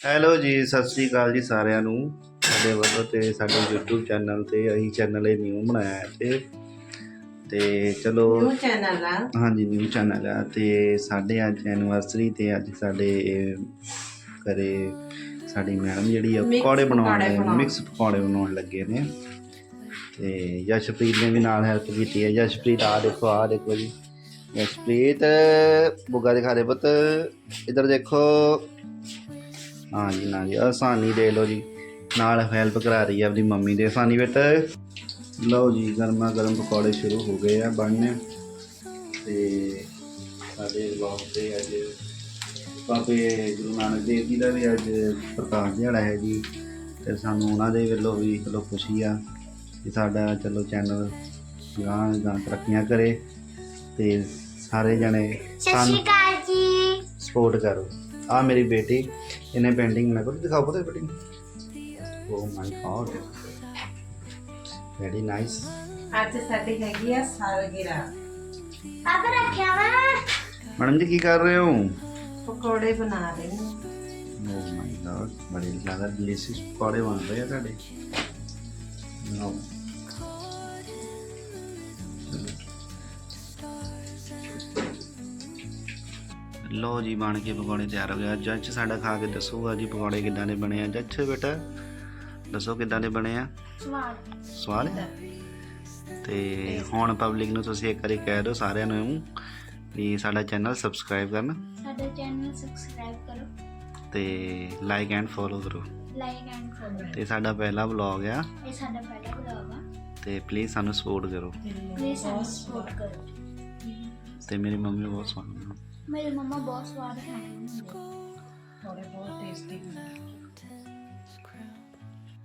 Hello ਜੀ ਸਤਿ ਸ੍ਰੀ ਅਕਾਲ ਜੀ ਸਾਰਿਆਂ ਨੂੰ। ਸਾਡੇ ਵੱਲੋਂ ਤੇ ਸਾਡੇ YouTube ਚੈਨਲ ਤੇ ਅਸੀਂ ਚੈਨਲ ਇਹ ਨਿਊ ਬਣਾਇਆ ਹੈ ਤੇ ਤੇ ਚਲੋ ਨਿਊ ਚੈਨਲ ਆ? ਹਾਂਜੀ ਨਿਊ ਚੈਨਲ ਆ ਤੇ ਸਾਡੇ ਅੱਜ ਐਨਵਰਸਰੀ ਤੇ ਅੱਜ ਸਾਡੇ ਘਰੇ ਸਾਡੀ ਮੈਡਮ ਜਿਹੜੀ ਆ ਪਕੌੜੇ ਬਣਾਉਣ ਲੱਗੇ। ਮਿਕਸ ਪਕੌੜੇ ਬਣਾਉਣ ਲੱਗੇ ਨੇ। ਤੇ ਯਸ਼ਪ੍ਰੀਤ ਨੇ ਵੀ ਨਾਲ ਹੈਲਪ ਕੀਤੀ ਹੈ। ਯਸ਼ਪ੍ਰੀਤ ਆ ਦੇਖੋ ਆ ਦੇਖੋ ਜੀ। ਯਸ਼ਪ੍ਰੀਤ ਬੁੱਗਾ ਦਿਖਾ ਦੇ ਪੁੱਤ। ਇਧਰ ਦੇਖੋ। ਹਾਂ ਜੀ ਨਾ ਜੀ ਆਸਾਨੀ ਦੇ ਲਓ ਜੀ। ਨਾਲ ਹੈਲਪ ਕਰਾ ਰਹੀ ਹੈ ਆਪਣੀ ਮੰਮੀ ਦੇ। ਆਸਾਨੀ ਬੇਟਾ ਲਓ ਜੀ ਗਰਮਾ ਗਰਮ ਪਕੌੜੇ ਸ਼ੁਰੂ ਹੋ ਗਏ ਆ ਬਣਨੇ। ਤੇ ਸਾਡੇ ਵਲੌਗ ਤੇ ਅੱਜ ਬਾਬੇ ਗੁਰੂ ਨਾਨਕ ਦੇਵ ਜੀ ਦਾ ਵੀ ਅੱਜ ਪ੍ਰਕਾਸ਼ ਦਿਹਾੜਾ ਹੈ ਜੀ। ਤੇ ਸਾਨੂੰ ਉਹਨਾਂ ਦੇ ਵੱਲੋਂ ਵੀ ਚਲੋ ਖੁਸ਼ੀ ਆ ਕਿ ਸਾਡਾ ਚਲੋ ਚੈਨਲ ਗਾਂ ਗਾਂ ਤਰੱਕੀਆਂ ਕਰੇ। ਤੇ ਸਾਰੇ ਜਣੇ ਸਾਨੂੰ ਸਪੋਰਟ ਕਰੋ। ਆ ਮੇਰੀ ਬੇਟੀ ਇਹਨੇ ਪੇਂਟਿੰਗ ਬਣਾ ਕੇ ਦਿਖਾਓ ਪਤਾ painting oh my God very nice ਅੱਜ ਸਾਡੀ ਹੈਗੀ ਆ ਸਾਲਗਿਰਾ। ਪਾਪਾ ਰੱਖਿਆ ਵਾ। ਮੈਡਮ ਜੀ ਕੀ ਕਰ ਰਹੇ ਹੋ? ਪਕੌੜੇ ਬਣਾ ਰਹੀ ਹਾਂ। ਓ ਮਾਈ ਗॉड ਬੜੇ ਜ਼ਿਆਦਾ ਡਿਲੀਸ਼ੀਅਸ ਪਕੌੜੇ ਬਣ ਰਹੇ ਆ ਤੁਹਾਡੇ। ਲਓ। ਲੋ ਜੀ ਬਣ ਕੇ ਪਕੌੜੇ ਤਿਆਰ ਹੋ ਗਿਆ ਜੱਜ ਸਾਡਾ ਖਾ ਕੇ ਦੱਸੂਗਾ ਜੀ ਪਕੌੜੇ ਕਿੱਦਾਂ ਦੇ ਬਣੇ ਆ। ਜੱਜ ਬੇਟਾ ਦੱਸੋ ਕਿੱਦਾਂ ਦੇ ਬਣੇ ਆ? ਸਵਾਦ। ਸਵਾਲ ਹੈ ਤੇ ਹੁਣ ਪਬਲਿਕ ਨੂੰ ਤੁਸੀਂ ਇੱਕ ਵਾਰੀ ਕਹਿ ਦਿਓ ਸਾਰਿਆਂ ਨੂੰ ਵੀ ਸਾਡਾ ਚੈਨਲ ਸਬਸਕ੍ਰਾਈਬ ਕਰਨ। ਸਾਡਾ ਚੈਨਲ ਸਬਸਕ੍ਰਾਈਬ ਕਰੋ। ਤੇ ਲਾਈਕ ਐਂਡ ਫੋਲੋ ਕਰੋ। ਲਾਈਕ ਐਂਡ ਫੋਲੋ ਤੇ ਸਾਡਾ ਪਹਿਲਾ ਵਲੌਗ ਆ। ਇਹ ਸਾਡਾ ਪਹਿਲਾ ਵਲੌਗ ਆ। ਤੇ ਪਲੀਜ਼ ਸਾਨੂੰ ਸਪੋਰਟ ਕਰੋ। ਪਲੀਜ਼ ਸਾਨੂੰ ਸਪੋਰਟ ਕਰੋ। ਤੇ ਮੇਰੀ ਮੰਮੀ ਬਹੁਤ ਸਵਾਦ ਬਣਾਉਂਦੀ। ਮੇਰੇ ਮੰਮਾ ਬਹੁਤ ਸਵਾਦ ਖਾਂਦੇ ਥੋੜੇ ਬਹੁਤ ਟੇਸਟੀ ਹੁੰਦੇ